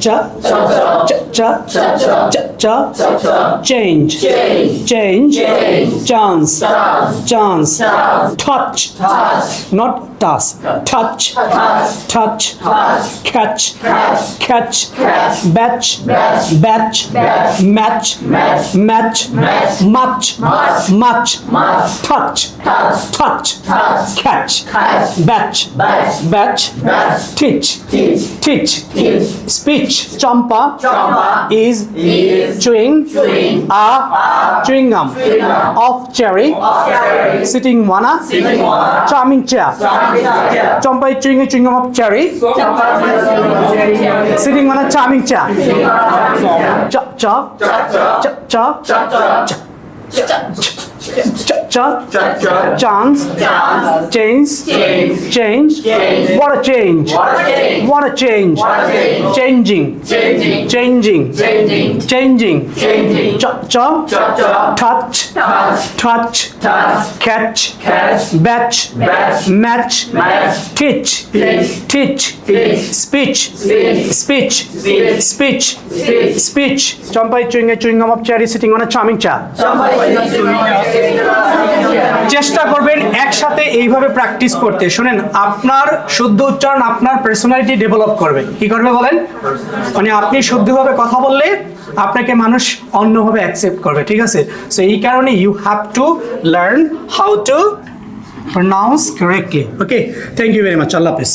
这这这这这。Change. Change. Change. Chance. Chance. Touch. Touch. Not task. Touch. Touch. Touch. Touch. Catch. Catch. Catch. Catch. Batch. Batch. Match. Match. Match. Match. Much. Much. Touch. Touch. Touch. Touch. Catch. Catch. Batch. Batch. Batch. Batch. Teach. Teach. Teach. Teach. Speech. Champa. Is. Is. Chewing a chewing gum of cherry sitting one a charming chair chompai is chewing a chewing gum of cherry sitting on a charming chair cha cha cha cha cha cha cha Ch- Chuck, Chuck, John's, Johns. Jane's, James. Change, James. what change, What a change. what a change, What a change. changing, Changing. changing, Changing. changing, Changing. chop, chop, Chop, chop. touch, Touch. touch, Touch. catch, Catch. batch, Batch. match, Match. teach, Teach. teach, Teach. speech, Speech. speech, Speech. speech, Speech. speech. Chompai chewing a chewing gum of cherry sitting on a charming chair. Somebody is doing a চেষ্টা করবেন একসাথে এইভাবে practice করতে। শুনেন, আপনার শুদ্ধ উচ্চারণ আপনার পার্সোনালিটি ডেভেলপ করবে। কি করবে বলেন? মানে আপনি শুদ্ধভাবে কথা বললে আপনাকে মানুষ অন্যভাবে অ্যাকসেপ্ট করবে, ঠিক আছে? সো এই কারণে you have to learn how to pronounce correctly okay thank you very much Allah Hafiz.